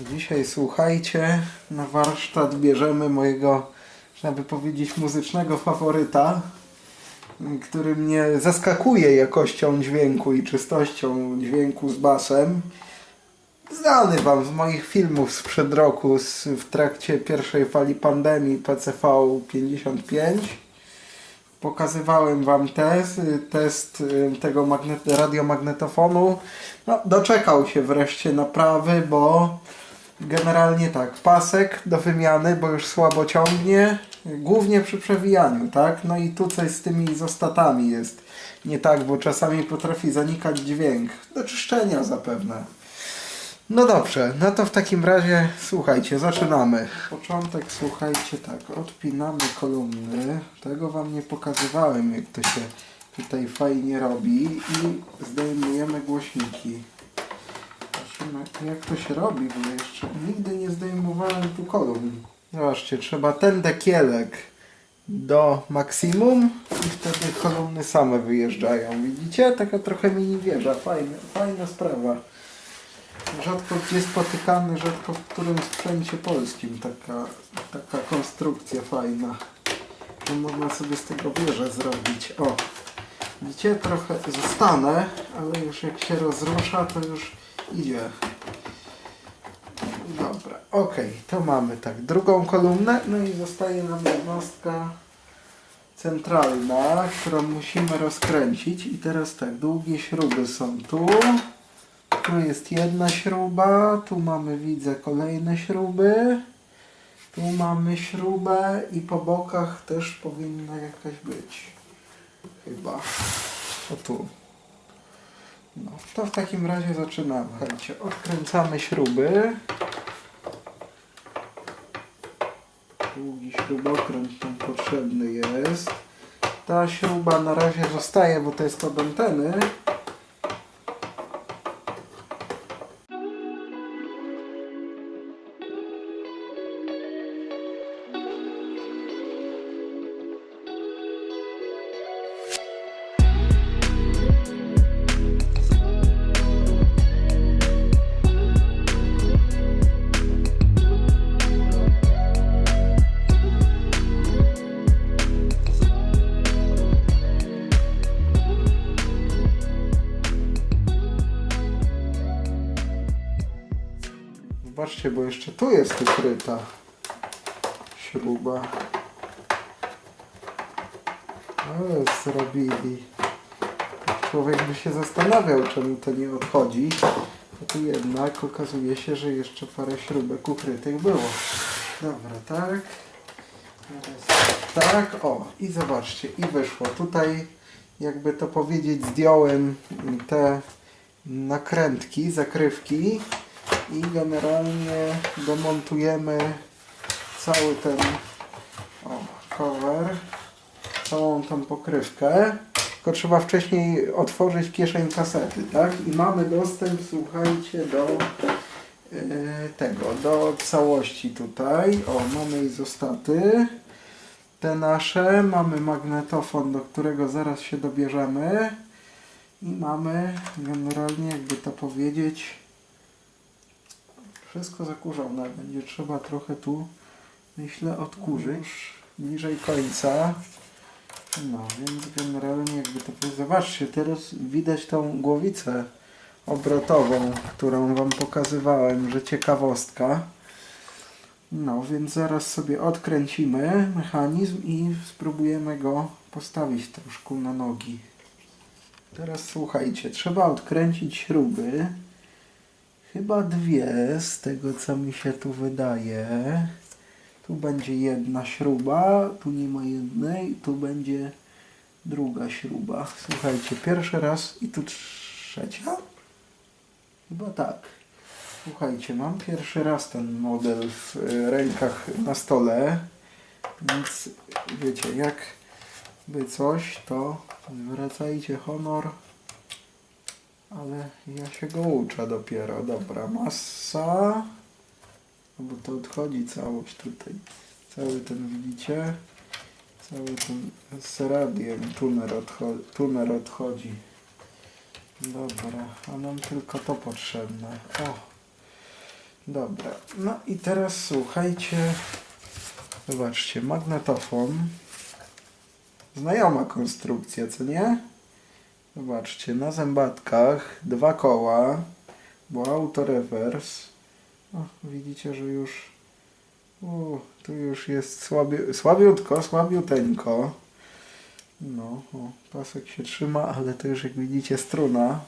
Dzisiaj słuchajcie, na warsztat bierzemy mojego, można by powiedzieć, muzycznego faworyta, który mnie zaskakuje jakością dźwięku i czystością dźwięku z basem. Znany Wam z moich filmów sprzed roku z, w trakcie pierwszej fali pandemii PCV 55. Pokazywałem Wam test, test y, tego magnet, radiomagnetofonu. No, doczekał się wreszcie naprawy, bo generalnie tak, pasek do wymiany, bo już słabo ciągnie, głównie przy przewijaniu, tak? No i tu coś z tymi izostatami jest nie tak, bo czasami potrafi zanikać dźwięk. Do czyszczenia zapewne. No dobrze, no to w takim razie słuchajcie, zaczynamy. Początek słuchajcie tak, odpinamy kolumny. Tego wam nie pokazywałem jak to się tutaj fajnie robi i zdejmujemy głośniki. Zobaczymy jak to się robi, bo jeszcze nigdy nie zdejmowałem tu kolumn. Zobaczcie, trzeba ten dekielek do maksimum i wtedy kolumny same wyjeżdżają. Widzicie? Taka trochę mini wieża, fajna, fajna sprawa rzadko gdzie spotykany, rzadko w którym sprzęcie polskim taka, taka konstrukcja fajna. że można sobie z tego wieżę zrobić. O, widzicie, trochę zostanę, ale już jak się rozrusza, to już idzie. Dobra, ok, to mamy tak, drugą kolumnę, no i zostaje nam jednostka centralna, którą musimy rozkręcić i teraz tak, długie śruby są tu. Tu jest jedna śruba, tu mamy widzę kolejne śruby. Tu mamy śrubę i po bokach też powinna jakaś być. Chyba. O tu. No, to w takim razie zaczynamy. Słuchajcie, odkręcamy śruby. Długi śrubokręt nam potrzebny jest. Ta śruba na razie zostaje, bo to jest od anteny. Tu jest ukryta śruba. Ale zrobili. Człowiek by się zastanawiał, czemu to nie odchodzi. A tu jednak okazuje się, że jeszcze parę śrubek ukrytych było. Dobra, tak. Tak, o i zobaczcie, i wyszło. Tutaj, jakby to powiedzieć, zdjąłem te nakrętki, zakrywki i generalnie demontujemy cały ten o, cover, całą tą pokrywkę. Tylko trzeba wcześniej otworzyć kieszeń kasety, tak? I mamy dostęp, słuchajcie, do yy, tego, do całości tutaj. O, mamy izostaty. Te nasze, mamy magnetofon, do którego zaraz się dobierzemy. I mamy generalnie, jakby to powiedzieć, wszystko zakurzone. Będzie trzeba trochę tu, myślę, odkurzyć bliżej końca. No, więc generalnie jakby to powiedzieć, zobaczcie, teraz widać tą głowicę obrotową, którą Wam pokazywałem, że ciekawostka. No, więc zaraz sobie odkręcimy mechanizm i spróbujemy go postawić troszkę na nogi. Teraz słuchajcie, trzeba odkręcić śruby. Chyba dwie z tego co mi się tu wydaje. Tu będzie jedna śruba, tu nie ma jednej, tu będzie druga śruba. Słuchajcie, pierwszy raz i tu trzecia? Chyba tak. Słuchajcie, mam pierwszy raz ten model w e, rękach na stole, więc wiecie, jak by coś, to zwracajcie honor ale ja się go uczę dopiero. Dobra, masa. No bo to odchodzi całość tutaj. Cały ten widzicie? Cały ten z radiem tuner, odcho- tuner odchodzi. Dobra, a nam tylko to potrzebne. O! Dobra, no i teraz słuchajcie. Zobaczcie, magnetofon. Znajoma konstrukcja, co nie? Zobaczcie, na zębatkach dwa koła, bo autorewers. O, widzicie, że już u, tu już jest słabi, słabiutko, słabiuteńko. No, o, pasek się trzyma, ale to już jak widzicie struna.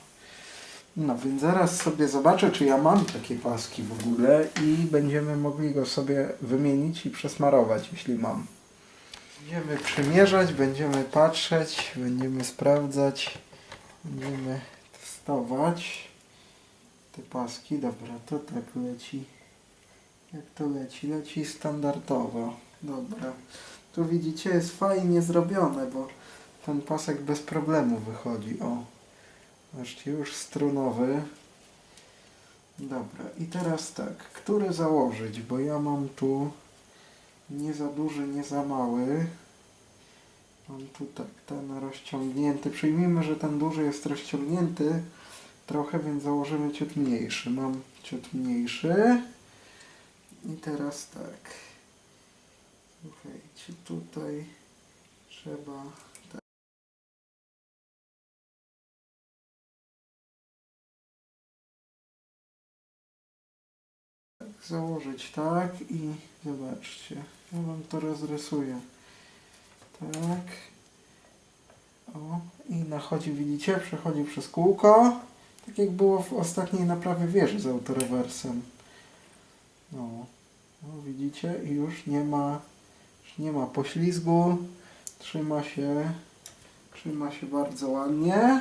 No więc zaraz sobie zobaczę, czy ja mam takie paski w ogóle i będziemy mogli go sobie wymienić i przesmarować, jeśli mam. Będziemy przymierzać, będziemy patrzeć, będziemy sprawdzać, będziemy testować te paski. Dobra, to tak leci. Jak to leci? Leci standardowo. Dobra. Tu widzicie, jest fajnie zrobione, bo ten pasek bez problemu wychodzi. O. Zobaczcie, już strunowy. Dobra, i teraz tak, który założyć, bo ja mam tu nie za duży, nie za mały. Mam tu tak, ten rozciągnięty. Przyjmijmy, że ten duży jest rozciągnięty trochę, więc założymy ciut mniejszy. Mam ciut mniejszy. I teraz tak. Słuchajcie, tutaj trzeba założyć tak i zobaczcie, ja wam to rozrysuję tak. O i nachodzi, widzicie, przechodzi przez kółko. Tak jak było w ostatniej naprawie wieży z autorewersem. No, no widzicie? I już nie ma już nie ma poślizgu. Trzyma się trzyma się bardzo ładnie.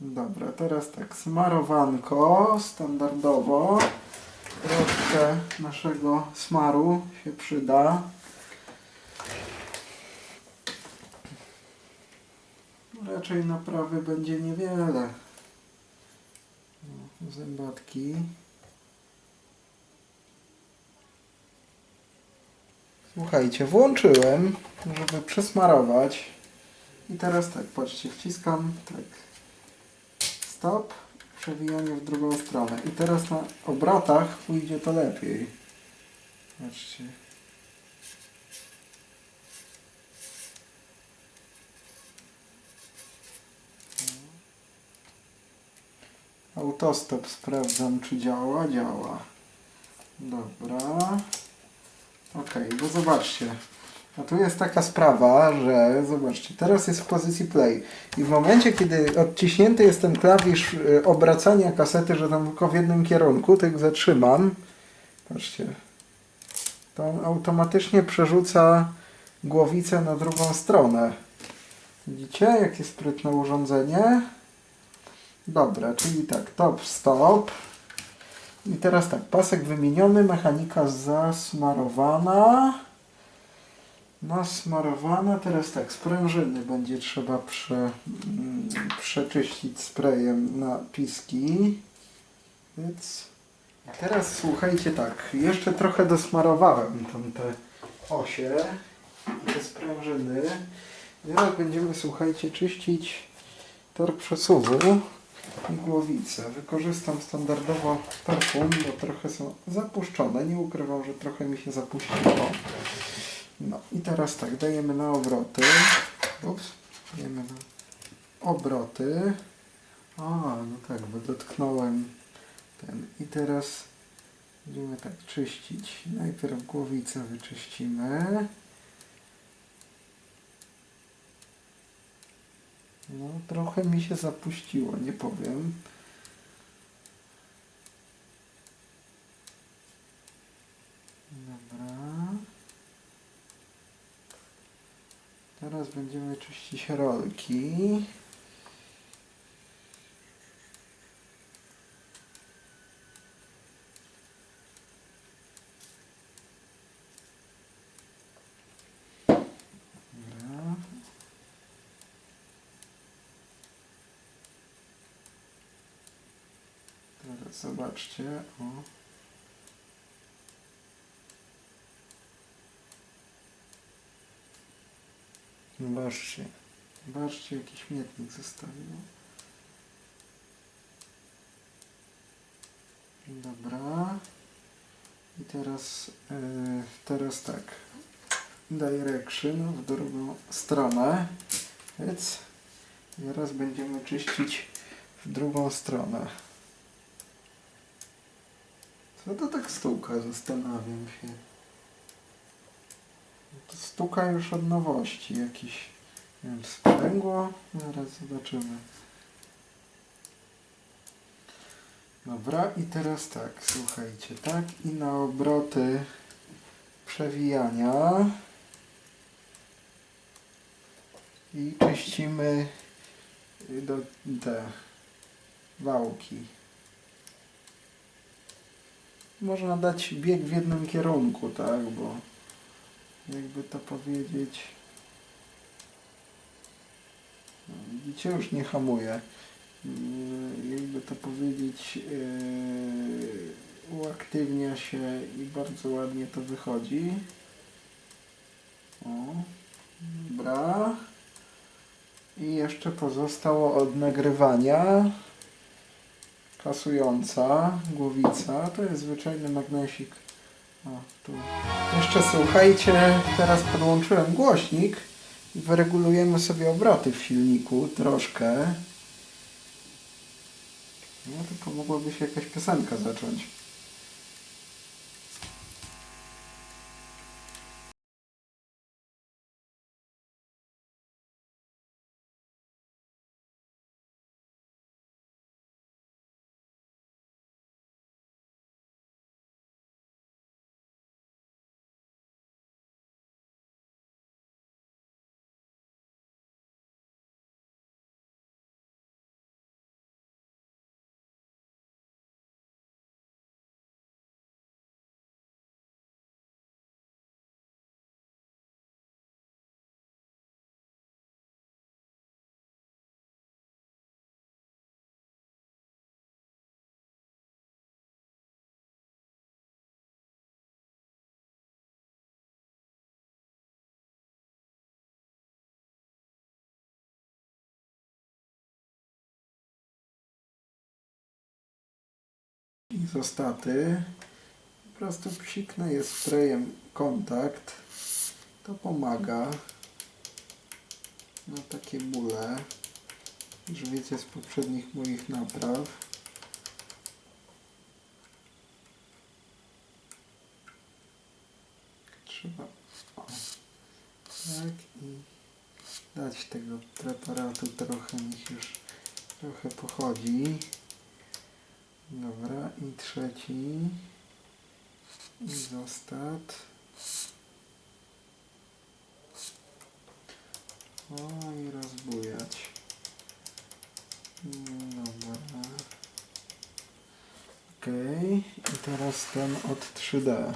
Dobra, teraz tak, smarowanko standardowo. Troszkę naszego smaru się przyda. Raczej naprawy będzie niewiele. Zębatki. Słuchajcie, włączyłem, żeby przesmarować. I teraz tak, patrzcie, wciskam tak stop, przewijanie w drugą stronę. I teraz na obrotach pójdzie to lepiej. Patrzcie. Autostop sprawdzam, czy działa. Działa. Dobra. Ok, bo zobaczcie. A tu jest taka sprawa, że zobaczcie, teraz jest w pozycji play i w momencie, kiedy odciśnięty jest ten klawisz y, obracania kasety, że tam tylko w jednym kierunku, tak zatrzymam, patrzcie, to on automatycznie przerzuca głowicę na drugą stronę. Widzicie, jakie sprytne urządzenie? Dobra, czyli tak, top, stop. I teraz tak, pasek wymieniony, mechanika zasmarowana. Nasmarowana. Teraz tak, sprężyny będzie trzeba prze, mm, przeczyścić sprayem na piski. Więc teraz słuchajcie tak, jeszcze trochę dosmarowałem tam te osie i te sprężyny. Teraz będziemy, słuchajcie, czyścić tor przesuwu i głowicę. Wykorzystam standardowo perfum, bo trochę są zapuszczone. Nie ukrywam, że trochę mi się zapuściło. Teraz tak, dajemy na obroty. Ups, dajemy na obroty. A, no tak, bo dotknąłem ten. I teraz będziemy tak czyścić. Najpierw głowicę wyczyścimy. No, trochę mi się zapuściło, nie powiem. Dobra. Teraz będziemy czyścić rolki. Teraz zobaczcie. O. Zobaczcie. Zobaczcie, jaki śmietnik zostawił. Dobra. I teraz, yy, teraz tak. Direction w drugą stronę. Więc teraz będziemy czyścić w drugą stronę. Co to tak stuka? Zastanawiam się. Stuka już od nowości. Jakiś, sprzęgło? Zaraz zobaczymy. Dobra, i teraz tak, słuchajcie, tak i na obroty przewijania i czyścimy do te wałki. Można dać bieg w jednym kierunku, tak, bo jakby to powiedzieć no, widzicie, już nie hamuje Yy, jakby to powiedzieć, yy, uaktywnia się i bardzo ładnie to wychodzi. O, dobra. I jeszcze pozostało od nagrywania kasująca głowica. To jest zwyczajny magnesik. Tu. Jeszcze słuchajcie, teraz podłączyłem głośnik i wyregulujemy sobie obroty w silniku troszkę. No tylko mogłaby się jakaś piosenka zacząć. Izostaty. Po prostu psiknę je sprayem kontakt. To pomaga na takie bóle. Już wiecie z poprzednich moich napraw. Trzeba o, tak i dać tego preparatu trochę, niech już trochę pochodzi. Dobra, i trzeci. Izostat. O, i rozbujać. Dobra. Okej, i teraz ten od 3D.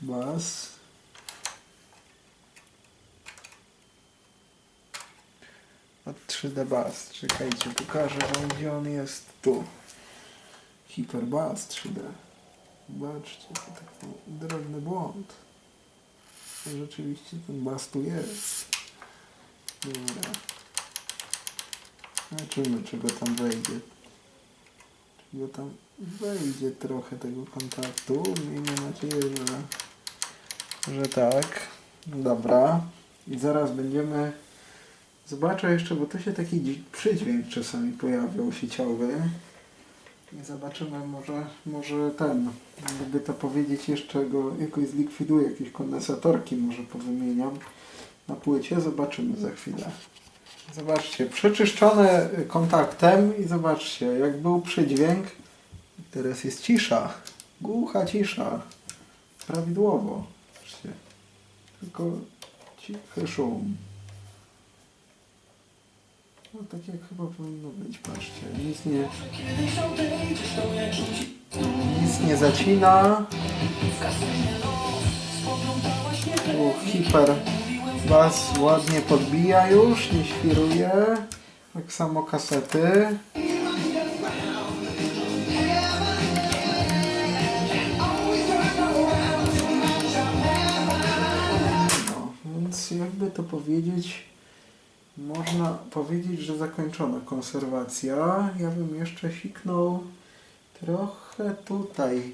Bas. Od 3D Bas. Czekajcie, pokażę wam gdzie on jest. Tu. Hiperbas 3D. Zobaczcie, to taki drobny błąd. Rzeczywiście ten bas tu jest. Dobra. Zobaczymy, czego tam wejdzie. Czego tam wejdzie trochę tego kontaktu. Miejmy nadzieję, że, że tak. Dobra. I zaraz będziemy... Zobaczę jeszcze, bo tu się taki przydźwięk czasami pojawiał sieciowy. Zobaczymy, może, może ten, jakby to powiedzieć, jeszcze go jakoś zlikwiduję, jakieś kondensatorki może powymieniam na płycie, zobaczymy za chwilę. Zobaczcie, przeczyszczone kontaktem i zobaczcie, jak był przydźwięk, teraz jest cisza, głucha cisza, prawidłowo, zobaczcie, tylko cichy szum. No tak jak chyba powinno być, patrzcie, nic nie, nic nie zacina. Tu hiper bas ładnie podbija już, nie świruje. Tak samo kasety. No, więc jakby to powiedzieć, można powiedzieć, że zakończona konserwacja. Ja bym jeszcze siknął trochę tutaj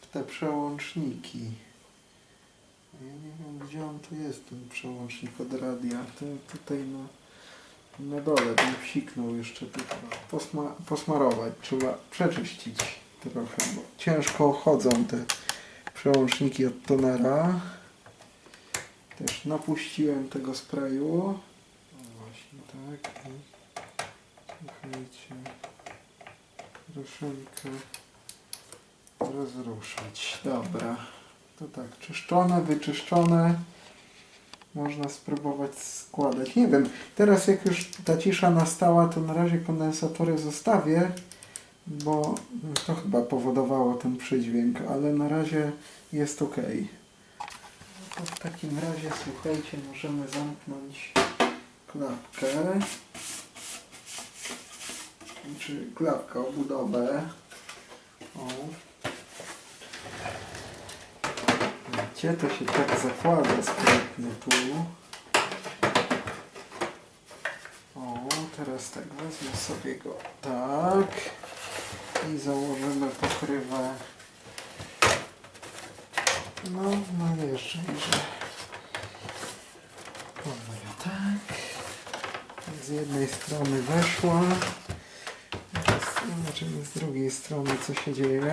w te przełączniki. Ja nie wiem gdzie on tu jest ten przełącznik od radia. To tutaj na, na dole bym psiknął jeszcze tylko. Posma, posmarować. Trzeba przeczyścić trochę, bo ciężko chodzą te przełączniki od tonera. Też napuściłem tego sprayu. Tak. I słuchajcie. Troszeczkę rozruszać. Dobra. To tak, czyszczone, wyczyszczone. Można spróbować składać. Nie wiem, teraz jak już ta cisza nastała, to na razie kondensatory zostawię, bo to chyba powodowało ten przydźwięk, ale na razie jest ok. To w takim razie, słuchajcie, możemy zamknąć klapkę. Czy klapkę, obudowę. O. Widzicie, to się tak zakłada sprytnie tu. O, teraz tak, wezmę sobie go tak i założymy pokrywę. No, no jeszcze że Dobra, tak. Z jednej strony weszła. Zobaczymy z drugiej strony, co się dzieje.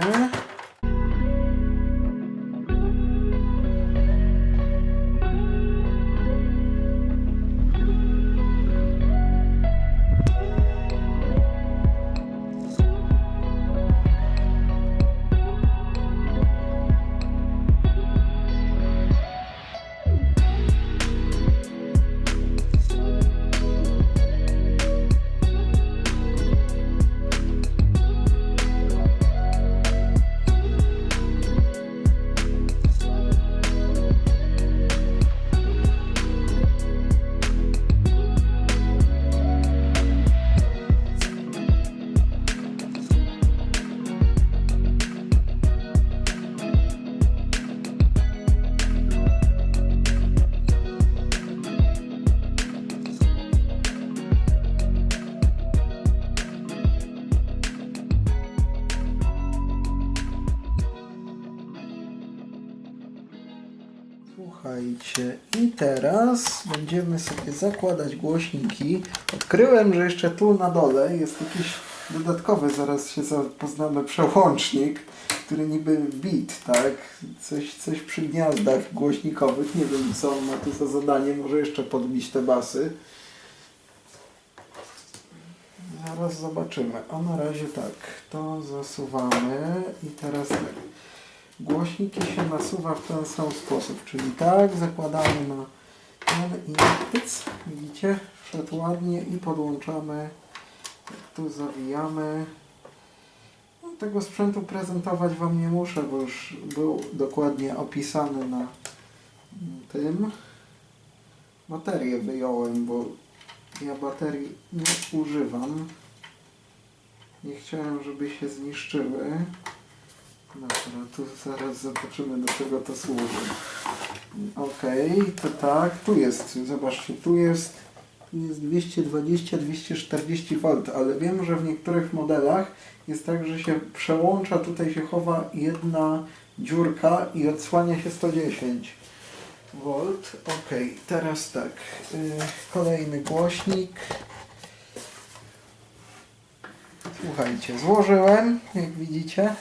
Będziemy sobie zakładać głośniki. Odkryłem, że jeszcze tu na dole jest jakiś dodatkowy, zaraz się zapoznamy, przełącznik, który niby bit, tak? Coś, coś przy gniazdach głośnikowych. Nie wiem, co on ma tu za zadanie, może jeszcze podbić te basy. Zaraz zobaczymy. A na razie tak, to zasuwamy i teraz tak. Głośniki się nasuwa w ten sam sposób, czyli tak, zakładamy na ten i pyc, widzicie, wszedł ładnie i podłączamy, tu zawijamy. No, tego sprzętu prezentować Wam nie muszę, bo już był dokładnie opisany na tym. Baterię wyjąłem, bo ja baterii nie używam. Nie chciałem, żeby się zniszczyły. Dobra, tu zaraz zobaczymy do czego to służy. Okej, to tak, tu jest, zobaczcie, tu jest, jest 220-240 V, ale wiem, że w niektórych modelach jest tak, że się przełącza, tutaj się chowa jedna dziurka i odsłania się 110 V. Okej, teraz tak, yy, kolejny głośnik. Słuchajcie, złożyłem, jak widzicie.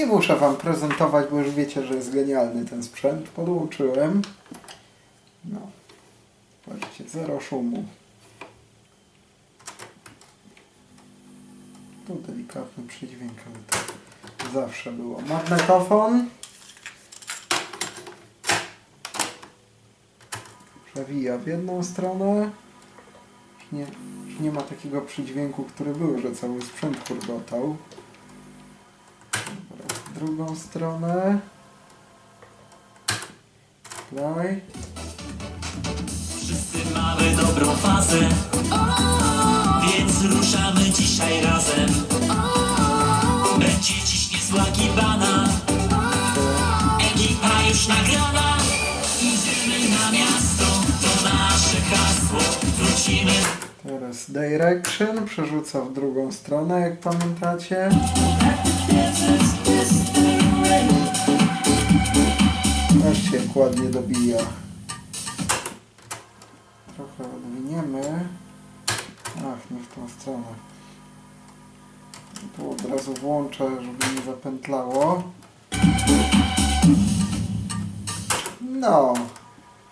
Nie muszę Wam prezentować, bo już wiecie, że jest genialny ten sprzęt. Podłączyłem. No. Patrzcie, zero szumu. Tu delikatny przydźwięk, ale to zawsze było. Magnetofon. Przewija w jedną stronę. Nie, nie ma takiego przydźwięku, który był, że cały sprzęt kurgotał drugą stronę. Tutaj. Wszyscy mamy dobrą fazę, więc ruszamy dzisiaj razem. Będzie dziś niezła gibana, ekipa już nagrana. Idziemy na miasto, to nasze hasło. Wrócimy Teraz teraz direction, przerzuca w drugą stronę, jak pamiętacie. Patrzcie, jak ładnie dobija. Trochę odwiniemy. Ach, nie w tą stronę. Tu od razu włączę, żeby nie zapętlało. No,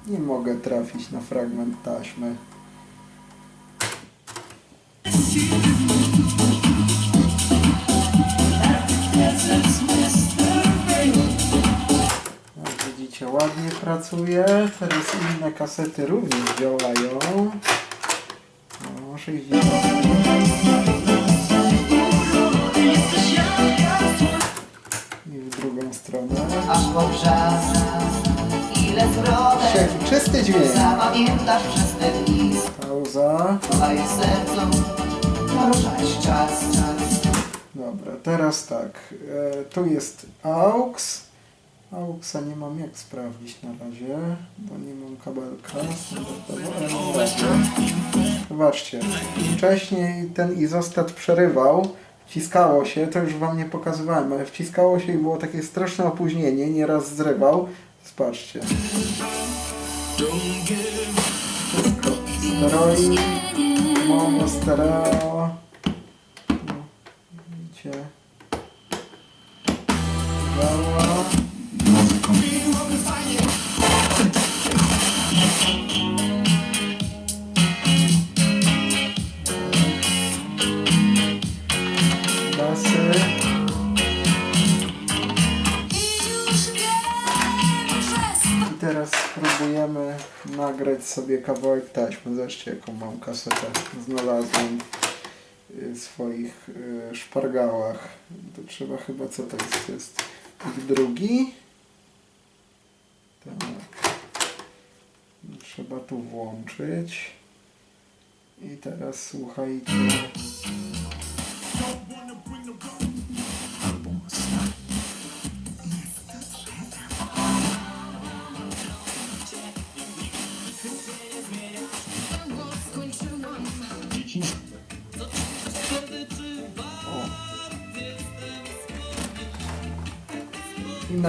nie mogę trafić na fragment taśmy. Widzicie, ładnie pracuje. Teraz inne kasety również działają. No, może ich I w drugą stronę. aż po. Ile zwrotek Czysty dźwięk. zapamiętasz list, Pauza. jej sercu poruszać czas, czas. Dobra, teraz tak. E, tu jest AUX. AUXa nie mam jak sprawdzić na razie, bo nie mam kabelka. Zobaczcie, wcześniej ten izostat przerywał, wciskało się, to już wam nie pokazywałem, ale wciskało się i było takie straszne opóźnienie, nieraz zrywał. Zobaczcie. Steroid, mono, stereo. Sobie kawałek taśmy. Zobaczcie jaką mam kasetę. Znalazłem w swoich y, szpargałach. To trzeba chyba, co to jest? To jest drugi. Tak. Trzeba tu włączyć. I teraz słuchajcie.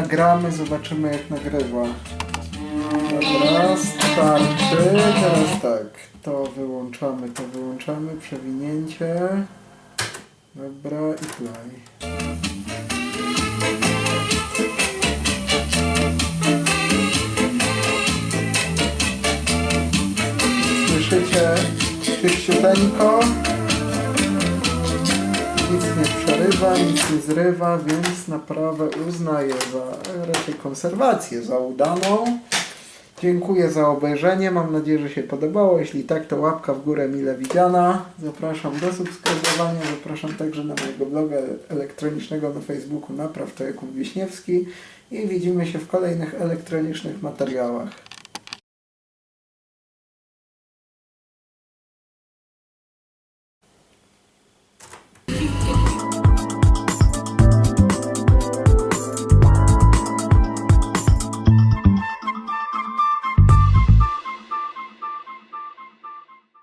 Nagramy, zobaczymy jak nagrywa. Dobra, starczy. Teraz tak, to wyłączamy, to wyłączamy, przewinięcie. Dobra i play. Słyszycie czyściuteńko. Nic nie przerywa, nic nie zrywa, więc naprawę uznaję za raczej konserwację za udaną. Dziękuję za obejrzenie. Mam nadzieję, że się podobało. Jeśli tak, to łapka w górę mile widziana. Zapraszam do subskrybowania. Zapraszam także na mojego bloga elektronicznego na Facebooku Napraw to Jakub Wiśniewski. I widzimy się w kolejnych elektronicznych materiałach.